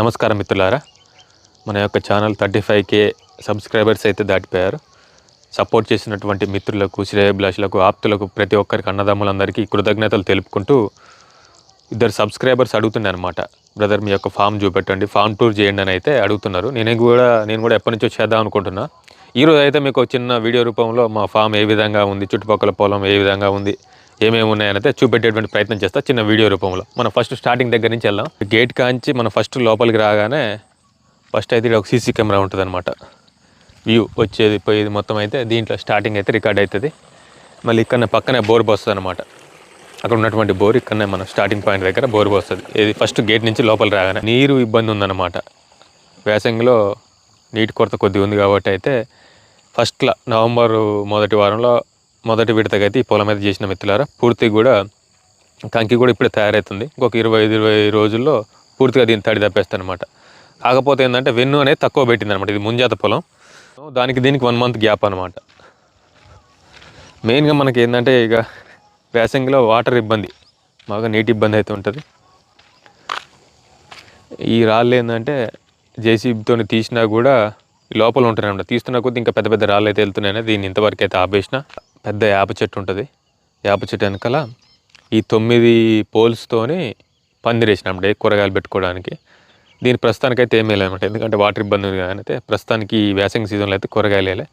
నమస్కారం మిత్రులారా. మన యొక్క channel thirty five K subscribers అయితే దాటిపోయారు. సపోర్ట్ చేసినటువంటి మిత్రులకు శ్రేయభిలాషులకు ఆప్తులకు ప్రతి ఒక్కరికి అన్నదమ్ములందరికీ కృతజ్ఞతలు తెలుపుకుంటూ ఇద్దరు సబ్స్క్రైబర్స్ అడుగుతున్నాయి అనమాట బ్రదర్ మీ యొక్క ఫామ్ చూపెట్టండి ఫామ్ టూర్ చేయండి అని అయితే అడుగుతున్నారు. నేను కూడా నేను కూడా ఎప్పటి నుంచో చేద్దాం అనుకుంటున్నా. ఈరోజు అయితే మీకు ఒక చిన్న వీడియో రూపంలో మా ఫామ్ ఏ విధంగా ఉంది చుట్టుపక్కల పొలం ఏ విధంగా ఉంది ఏమేమి ఉన్నాయనైతే అయితే చూపెట్టేటువంటి ప్రయత్నం చేస్తా చిన్న వీడియో రూపంలో. మనం ఫస్ట్ స్టార్టింగ్ దగ్గర నుంచి వెళ్దాం. గేట్ కాంచి మనం ఫస్ట్ లోపలికి రాగానే ఫస్ట్ అయితే ఇక్కడ ఒక సీసీ కెమెరా ఉంటుంది అనమాట వ్యూ వచ్చేది పోయేది మొత్తం అయితే దీంట్లో స్టార్టింగ్ అయితే రికార్డ్ అవుతుంది. మళ్ళీ ఇక్కడ పక్కనే బోర్ వస్తుంది అనమాట అక్కడ ఉన్నటువంటి బోర్ ఇక్కడనే మన స్టార్టింగ్ పాయింట్ దగ్గర బోర్ వస్తుంది ఇది ఫస్ట్ గేట్ నుంచి లోపల రాగానే నీరు ఇబ్బంది ఉందన్నమాట. వేసంగిలో నీటి కొరత కొద్దిగా ఉంది కాబట్టి అయితే ఫస్ట్లో నవంబర్ మొదటి వారంలో మొదటి విడతగా అయితే ఈ పొలం మీద చేసిన మిత్రులారా. పూర్తి కూడా కంకి కూడా ఇప్పుడే తయారవుతుంది ఇంకొక ఇరవై ఐదు ఇరవై రోజుల్లో పూర్తిగా దీన్ని తడి తప్పేస్తానమాట కాకపోతే ఏంటంటే వెన్ను అనేది తక్కువ పెట్టింది అనమాట ఇది ముంజాత పొలం. దానికి దీనికి వన్ మంత్ గ్యాప్ అనమాట మెయిన్గా మనకి ఏంటంటే ఇక వేసంగిలో వాటర్ ఇబ్బంది. బాగా నీటి ఇబ్బంది అయితే ఉంటుంది. ఈ రాళ్ళు ఏంటంటే జేసీబీతో తీసినా కూడా లోపల ఉంటున్నాయి తీస్తున్న కొద్ది ఇంకా పెద్ద పెద్ద రాళ్ళు అయితే వెళ్తున్నాయని దీన్ని ఇంతవరకు అయితే ఆపేసిన. పెద్ద యాప చెట్టు ఉంటుంది. యాప చెట్టు వెనకాల ఈ తొమ్మిది పోల్స్తోని పందిరేసినప్పుడు కూరగాయలు పెట్టుకోవడానికి. దీని ప్రస్తుతానికైతే ఏమీ లేనమాట ఎందుకంటే వాటర్ ఇబ్బంది ఉంది కానీ అయితే ప్రస్తుతానికి ఈ వేసంగి సీజన్లో అయితే కూరగాయలు వేయలే.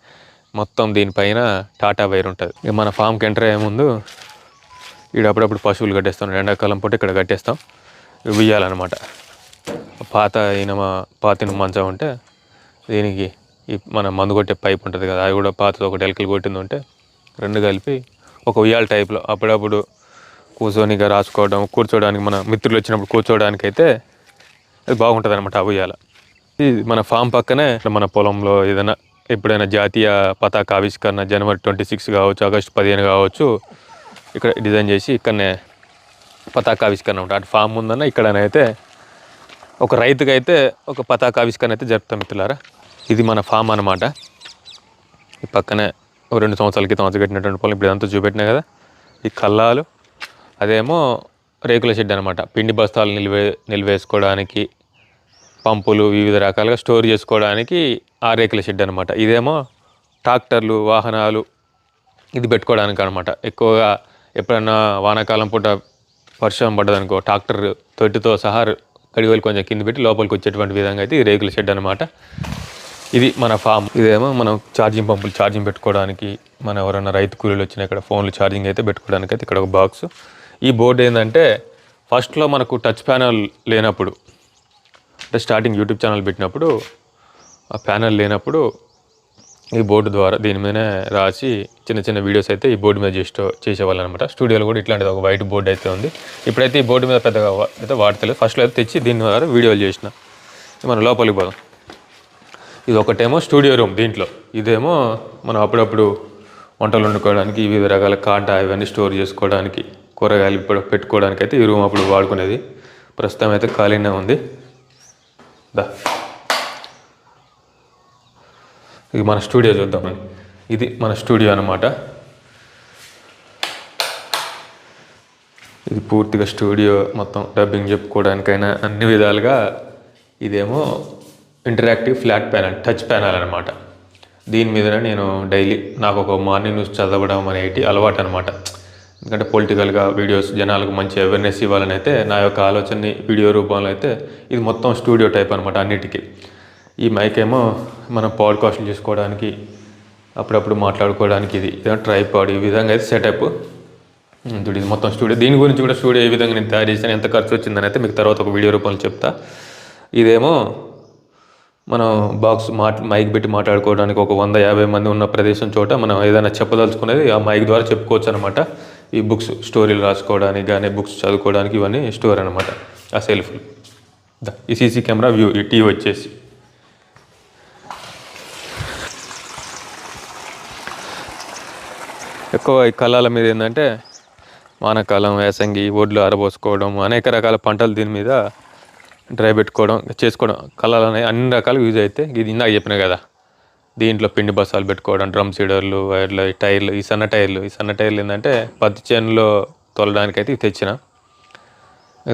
మొత్తం దీనిపైన టాటా వైర్ ఉంటుంది. ఇక మన ఫామ్కి ఎంటర్ అయ్యే ముందు ఇక్కడ అప్పుడప్పుడు పశువులు కట్టేస్తాం. ఎండాకాలం పూట ఇక్కడ కట్టేస్తాం. ఇవ్వాలన్నమాట పాత ఇనమ పాతిన మంచం ఉంటే దీనికి ఈ మన మందు కొట్టే పైప్ ఉంటుంది కదా అది కూడా పాతది ఒకటి ఎలకలు కొట్టింది ఉంటే రెండు కలిపి ఒక ఉయ్యాల టైప్లో అప్పుడప్పుడు కూర్చొని ఇక రాసుకోవడం కూర్చోడానికి మన మిత్రులు వచ్చినప్పుడు కూర్చోవడానికి అయితే అది బాగుంటుంది అనమాట ఆ ఉయ్యాల. ఇది మన ఫామ్ పక్కనే ఇట్లా మన పొలంలో ఏదైనా ఎప్పుడైనా జాతీయ పతాక ఆవిష్కరణ జనవరి ట్వంటీ సిక్స్ కావచ్చు ఆగస్టు పదిహేను కావచ్చు ఇక్కడ డిజైన్ చేసి ఇక్కడనే పతాక ఆవిష్కరణ ఉంటుంది. అటు ఫామ్ ఉందన్న ఇక్కడనైతే ఒక రైతుకి అయితే ఒక పతాక ఆవిష్కరణ అయితే జరుపుతాం మిత్రులారా. ఇది మన ఫామ్ అనమాట ఈ పక్కనే రెండు సంవత్సరాల క్రితం వచ్చి కట్టినటువంటి పొలం ఇప్పుడు ఇదంతా చూపెట్టినా కదా? ఈ కల్లాలు అదేమో రేకుల షెడ్ అనమాట పిండి బస్తాలు నిల్వే నిల్వేసుకోవడానికి పంపులు వివిధ రకాలుగా స్టోర్ చేసుకోవడానికి ఆ రేకుల షెడ్ అనమాట ఇదేమో ట్రాక్టర్లు వాహనాలు ఇది పెట్టుకోవడానికి అనమాట ఎక్కువగా ఎప్పుడన్నా వానాకాలం పూట వర్షం పడ్డదనుకో ట్రాక్టర్ తొట్టితో సహా కడిగోలు కొంచెం కింద పెట్టి లోపలికి వచ్చేటువంటి విధంగా అయితే ఈ రేకుల షెడ్ అనమాట ఇది మన ఫామ్. ఇదేమో మనం ఛార్జింగ్ పంపులు ఛార్జింగ్ పెట్టుకోవడానికి మన ఎవరైనా రైతు కూలీలు వచ్చినా ఇక్కడ ఫోన్లు ఛార్జింగ్ అయితే పెట్టుకోవడానికి అయితే ఇక్కడ ఒక బాక్స్ ఈ బోర్డు ఏంటంటే ఫస్ట్లో మనకు టచ్ ప్యానల్ లేనప్పుడు అంటే స్టార్టింగ్ యూట్యూబ్ ఛానల్ పెట్టినప్పుడు ఆ ప్యానల్ లేనప్పుడు ఈ బోర్డు ద్వారా దీని మీదనే రాసి చిన్న చిన్న వీడియోస్ అయితే ఈ బోర్డు మీద చేసే చేసేవాళ్ళు అనమాట స్టూడియోలో కూడా ఇట్లాంటిది ఒక వైట్ బోర్డు అయితే ఉంది. ఇప్పుడైతే ఈ బోర్డు మీద పెద్దగా అయితే వాడతలేదు. ఫస్ట్లో అయితే తెచ్చి దీని ద్వారా వీడియోలు చేసిన. మనం లోపలికి పోదాం. ఇది ఒకటేమో స్టూడియో రూమ్ దీంట్లో. ఇదేమో మనం అప్పుడప్పుడు వంటలు వండుకోవడానికి వివిధ రకాల కాంట ఇవన్నీ స్టోర్ చేసుకోవడానికి కూరగాయలు ఇప్పుడు పెట్టుకోవడానికి అయితే ఈ రూమ్ అప్పుడు వాడుకునేది. ప్రస్తుతం అయితే ఖాళీనే ఉంది. దా. ఇది మన స్టూడియో చూద్దాం. ఇది మన స్టూడియో అన్నమాట. ఇది పూర్తిగా స్టూడియో మొత్తం డబ్బింగ్ చెప్పుకోవడానికైనా అన్ని విధాలుగా ఇదేమో interactive flat panel touch panel అనమాట దీని మీదనే నేను డైలీ నాకు ఒక మార్నింగ్ న్యూస్ చదవడం అనేటి అలవాటు అనమాట ఎందుకంటే పొలిటికల్గా వీడియోస్ జనాలకు మంచి అవేర్నెస్ ఇవ్వాలని అయితే నా యొక్క ఆలోచనని వీడియో రూపంలో అయితే ఇది మొత్తం స్టూడియో టైప్ అనమాట అన్నిటికీ. ఈ మైక్ ఏమో మనం పాడ్కాస్ట్లు చేసుకోవడానికి అప్పుడప్పుడు మాట్లాడుకోవడానికి ఇది ట్రైపాడ్ ఈ విధంగా అయితే సెటప్ చూడు ఇది మొత్తం స్టూడియో దీని గురించి కూడా స్టూడియో ఏ విధంగా నేను తయారు చేశాను ఎంత ఖర్చు వచ్చిందని అయితే మీకు తర్వాత ఒక వీడియో రూపంలో చెప్తా. ఇదేమో మనం బాక్స్ మాట మైక్ పెట్టి మాట్లాడుకోవడానికి ఒక వంద యాభై మంది ఉన్న ప్రదేశం చోట మనం ఏదైనా చెప్పదలుచుకునేది ఆ మైక్ ద్వారా చెప్పుకోవచ్చు అనమాట ఈ బుక్స్ స్టోరీలు రాసుకోవడానికి కానీ బుక్స్ చదువుకోవడానికి ఇవన్నీ స్టోర్ అనమాట ఆ సెల్ఫ్లు ఈ సీసీ కెమెరా వ్యూ ఈ టీవీ వచ్చేసి. ఎక్కువ ఈ కళాల మీద ఏంటంటే వానకాలం వేసంగి ఒడ్లు ఆరబోసుకోవడం అనేక రకాల పంటలు దీని మీద డ్రై పెట్టుకోవడం చేసుకోవడం కళలు అనేవి అన్ని రకాలు యూజ్ అయితే ఇది ఇందాక చెప్పిన కదా. దీంట్లో పిండి బస్సాలు పెట్టుకోవడం డ్రమ్ సీడర్లు వైర్లు ఈ టైర్లు ఈ సన్న టైర్లు ఈ సన్న టైర్లు ఏంటంటే పత్తి చేనులో తొలడానికైతే అయితే ఇవి తెచ్చిన.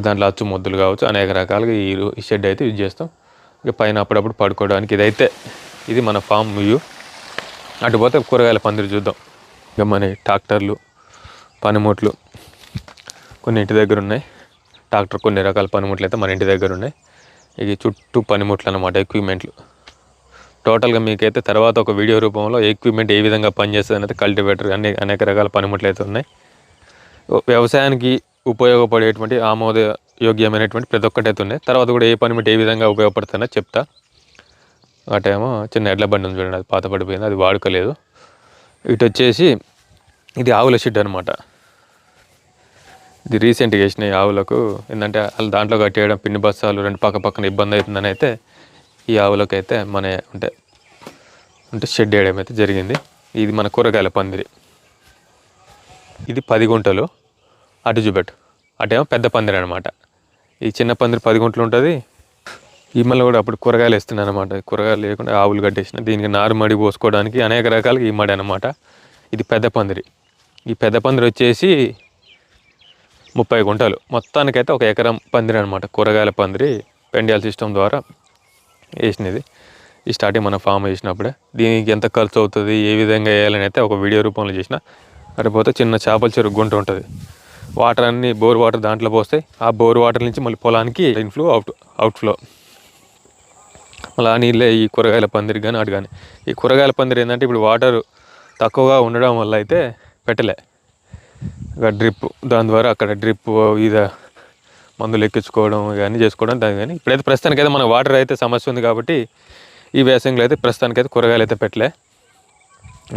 దాంట్లో అచ్చు ముద్దులు కావచ్చు అనేక రకాలుగా ఈ ఈ షెడ్ అయితే యూజ్ చేస్తాం. ఇక పైన అప్పుడప్పుడు పడుకోవడానికి ఇదైతే ఇది మన ఫామ్ వ్యూ అటు పోతే కూరగాయల పందిరి చూద్దాం. ఇక మన ట్రాక్టర్లు పనిముట్లు కొన్ని ఇంటి దగ్గర ఉన్నాయి. ట్రాక్టర్ కొన్ని రకాల పనిముట్లు అయితే మన ఇంటి దగ్గర ఉన్నాయి. ఇవి చుట్టూ పనిముట్లు అనమాట ఎక్విప్మెంట్లు టోటల్గా మీకైతే తర్వాత ఒక వీడియో రూపంలో ఎక్విప్మెంట్ ఏ విధంగా పనిచేస్తుంది అనేది కల్టివేటర్ అన్ని అనేక రకాల పనిముట్లు అయితే ఉన్నాయి. వ్యవసాయానికి ఉపయోగపడేటువంటి ఆమోద యోగ్యమైనటువంటి ప్రతి ఒక్కటి అయితే ఉన్నాయి. తర్వాత కూడా ఏ పనిముట్ ఏ విధంగా ఉపయోగపడుతుందో చెప్తా. అటేమో చిన్న ఎడ్ల బండి ఉంది చూడండి అది పాత పడిపోయింది అది వాడుకోలేదు. ఇటు వచ్చేసి ఇది ఆవుల షెడ్ అనమాట ఇది రీసెంట్గా వేసినాయి ఆవులకు. ఏంటంటే వాళ్ళు దాంట్లో కట్టేయడం పిండి బస్తాలు రెండు పక్క పక్కన ఇబ్బంది అవుతుందని అయితే ఈ ఆవులకు అయితే మన అంటే అంటే షెడ్ వేయడం అయితే జరిగింది. ఇది మన కూరగాయల పందిరి. ఇది పది గుంటలు. అటు చూపెట్టు. అటేమో పెద్ద పందిరి అనమాట ఈ చిన్న పందిరి పది గుంటలు ఉంటుంది. ఈ మళ్ళీ కూడా అప్పుడు కూరగాయలు వేస్తున్నాను అనమాట కూరగాయలు లేకుండా ఆవులు కట్టేసిన దీనికి నారు మడి పోసుకోవడానికి అనేక రకాలుగా ఈ మడి అనమాట ఇది పెద్ద పందిరి. ఈ పెద్ద పందిరి వచ్చేసి ముప్పై గుంటలు. మొత్తానికైతే ఒక ఎకరం పందిరి అనమాట కూరగాయల పందిరి పెండియాల సిస్టమ్ ద్వారా వేసినది. ఈ స్టార్టింగ్ మన ఫామ్ వేసినప్పుడే. దీనికి ఎంత ఖర్చు అవుతుంది ఏ విధంగా వేయాలని అయితే ఒక వీడియో రూపంలో చేసిన. అడిపోతే పోతే చిన్న చేపల చెరుకు గుంట ఉంటుంది. వాటర్ అన్ని బోర్ వాటర్ దాంట్లో పోస్తాయి ఆ బోర్ వాటర్ నుంచి మళ్ళీ పొలానికి ఇన్ఫ్లో అవుట్ అవుట్ఫ్లో మళ్ళీ ఆ నీళ్ళే ఈ కూరగాయల పందిరి కానీ అటు కానీ ఈ కూరగాయల పందిరి ఏంటంటే ఇప్పుడు వాటర్ తక్కువగా ఉండడం వల్ల అయితే పెట్టలే. ఇక డ్రిప్ దాని ద్వారా అక్కడ డ్రిప్ ఇద మందులు ఎక్కించుకోవడం ఇవన్నీ చేసుకోవడం దాని కానీ ఇప్పుడైతే ప్రస్తుతానికి అయితే మన వాటర్ అయితే సమస్య ఉంది కాబట్టి ఈ వేసంగిలో అయితే ప్రస్తుతానికైతే కూరగాయలు అయితే పెట్టలే.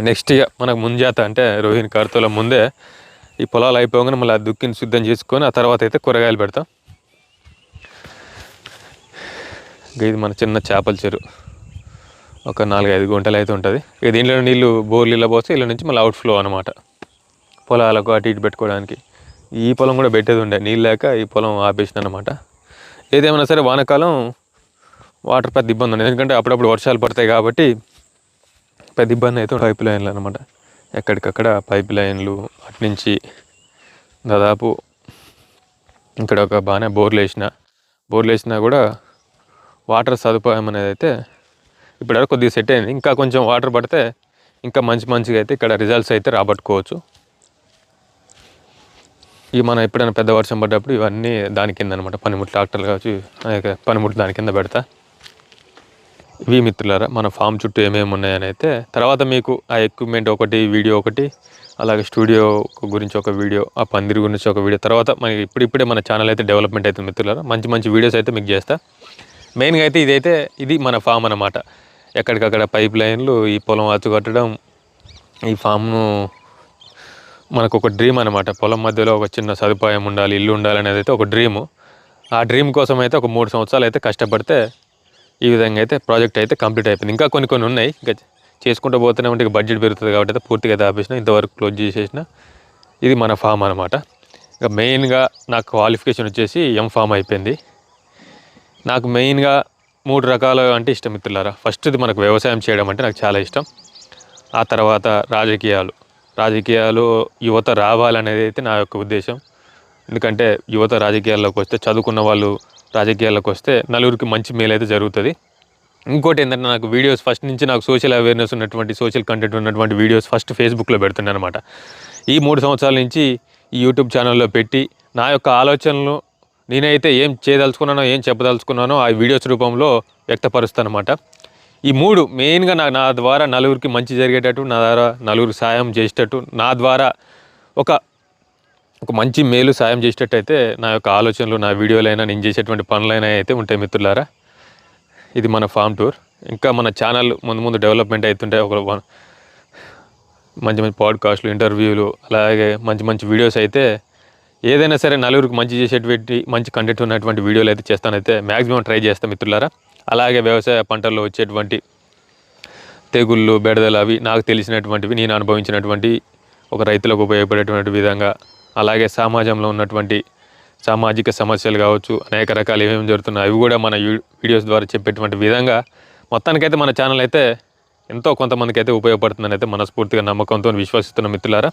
నెక్స్ట్ ఇక మనకు ముంజాత అంటే రోహిణి కార్తల ముందే ఈ పొలాలు అయిపోగానే మళ్ళీ ఆ దుక్కిని శుద్ధం చేసుకొని ఆ తర్వాత అయితే కూరగాయలు పెడతాం. ఇది మన చిన్న చేపల చెరువు ఒక నాలుగైదు గుంటలు అయితే ఉంటుంది. ఇక దీంట్లో నీళ్ళు బోర్లు ఇలా పోస్తే ఇళ్ళ నుంచి మళ్ళీ అవుట్ ఫ్లో అనమాట పొలాలకు అటు ఇటు పెట్టుకోవడానికి. ఈ పొలం కూడా పెట్టేది ఉండే నీళ్ళు లేక ఈ పొలం ఆపేసిన అనమాట ఏదేమైనా సరే వానాకాలం వాటర్ పెద్ద ఇబ్బంది ఉంది ఎందుకంటే అప్పుడప్పుడు వర్షాలు పడతాయి కాబట్టి పెద్ద ఇబ్బంది అయితే పైప్ లైన్లు అనమాట ఎక్కడికక్కడ పైప్ లైన్లు అటు నుంచి దాదాపు ఇక్కడ ఒక బాగానే బోర్లు వేసిన బోర్లు వేసినా కూడా వాటర్ సదుపాయం అనేది అయితే ఇప్పుడు కొద్దిగా సెట్ అయింది. ఇంకా కొంచెం వాటర్ పడితే ఇంకా మంచి మంచిగా అయితే ఇక్కడ రిజల్ట్స్ అయితే రాబట్టుకోవచ్చు. ఇవి మనం ఎప్పుడైనా పెద్ద వర్షం పడ్డప్పుడు ఇవన్నీ దాని కింద అనమాట పనిముట్లు ట్రాక్టర్లు కావచ్చు పనిముట్లు దాని కింద పెడతా. ఇవి మిత్రులారా మన ఫామ్ చుట్టూ ఏమేమి ఉన్నాయని అయితే తర్వాత మీకు ఆ ఎక్విప్మెంట్ ఒకటి వీడియో ఒకటి అలాగే స్టూడియో గురించి ఒక వీడియో ఆ పందిరి గురించి ఒక వీడియో తర్వాత మనకి ఇప్పుడిప్పుడే మన ఛానల్ అయితే డెవలప్మెంట్ అవుతుంది మిత్రులారా మంచి మంచి వీడియోస్ అయితే మీకు చేస్తా. మెయిన్గా అయితే ఇదైతే ఇది మన ఫామ్ అన్నమాట. ఎక్కడికక్కడ పైప్ లైన్లు ఈ పొలం అచ్చు కట్టడం ఈ ఫామ్ను మనకు ఒక డ్రీమ్ అనమాట పొలం మధ్యలో ఒక చిన్న సదుపాయం ఉండాలి ఇల్లు ఉండాలి అనేది అయితే ఒక డ్రీము ఆ డ్రీమ్ కోసం అయితే ఒక మూడు సంవత్సరాలు అయితే కష్టపడితే ఈ విధంగా అయితే ప్రాజెక్ట్ అయితే కంప్లీట్ అయిపోయింది. ఇంకా కొన్ని కొన్ని ఉన్నాయి. ఇంకా చేసుకుంటూ పోతూనే ఉంటే బడ్జెట్ పెరుగుతుంది కాబట్టి అయితే పూర్తిగా అయితే ఆపేసిన ఇంతవరకు క్లోజ్ చేసేసిన ఇది మన ఫామ్ అనమాట ఇంకా మెయిన్గా నాకు క్వాలిఫికేషన్ వచ్చేసి ఎం ఫామ్ అయిపోయింది. నాకు మెయిన్గా మూడు రకాలు అంటే ఇష్టం మిత్రులారా. ఫస్ట్ది మనకు వ్యవసాయం చేయడం అంటే నాకు చాలా ఇష్టం. ఆ తర్వాత రాజకీయాలు. రాజకీయాలు యువత రావాలనేది అయితే నా యొక్క ఉద్దేశం. ఎందుకంటే యువత రాజకీయాల్లోకి వస్తే చదువుకున్న వాళ్ళు రాజకీయాల్లోకి వస్తే నలుగురికి మంచి మేలు అయితే జరుగుతుంది. ఇంకోటి ఏంటంటే నాకు వీడియోస్ ఫస్ట్ నుంచి నాకు సోషల్ అవేర్నెస్ ఉన్నటువంటి సోషల్ కంటెంట్ ఉన్నటువంటి వీడియోస్ ఫస్ట్ ఫేస్బుక్లో పెడుతున్నాను అనమాట ఈ మూడు సంవత్సరాల నుంచి ఈ యూట్యూబ్ ఛానల్లో పెట్టి నా యొక్క ఆలోచనలు నేనైతే ఏం చేయదలుచుకున్నానో ఏం చెప్పదలుచుకున్నానో ఆ వీడియోస్ రూపంలో వ్యక్తపరుస్తాను అనమాట ఈ మూడు మెయిన్గా నా నా ద్వారా నలుగురికి మంచి జరిగేటట్టు నా ద్వారా నలుగురు సాయం చేసేటట్టు నా ద్వారా ఒక ఒక మంచి మేలు సాయం చేసేటట్టయితే నా యొక్క ఆలోచనలు నా వీడియోలైనా నేను చేసేటువంటి పనులైనా అయితే ఉంటాయి మిత్రులారా. ఇది మన ఫామ్ టూర్. ఇంకా మన ఛానల్ ముందు ముందు డెవలప్మెంట్ అవుతుంటాయి ఒక మంచి మంచి పాడ్కాస్ట్లు ఇంటర్వ్యూలు అలాగే మంచి మంచి వీడియోస్ అయితే ఏదైనా సరే నలుగురికి మంచి చేసేటువంటి మంచి కంటెంట్ ఉన్నటువంటి వీడియోలు అయితే చేస్తానైతే మ్యాక్సిమం ట్రై చేస్తాను మిత్రులారా. అలాగే వ్యవసాయ పంటల్లో వచ్చేటువంటి తెగుళ్ళు బెడదలు అవి నాకు తెలిసినటువంటివి నేను అనుభవించినటువంటి ఒక రైతులకు ఉపయోగపడేటువంటి విధంగా అలాగే సమాజంలో ఉన్నటువంటి సామాజిక సమస్యలు కావచ్చు అనేక రకాలు ఏమేమి జరుగుతున్నాయి అవి కూడా మన యూ- వీడియోస్ ద్వారా చెప్పేటువంటి విధంగా మొత్తానికైతే మన ఛానల్ అయితే ఎంతో కొంతమందికి అయితే ఉపయోగపడుతుందని అయితే మనస్ఫూర్తిగా నమ్మకంతో విశ్వసిస్తున్న మిత్రులారా.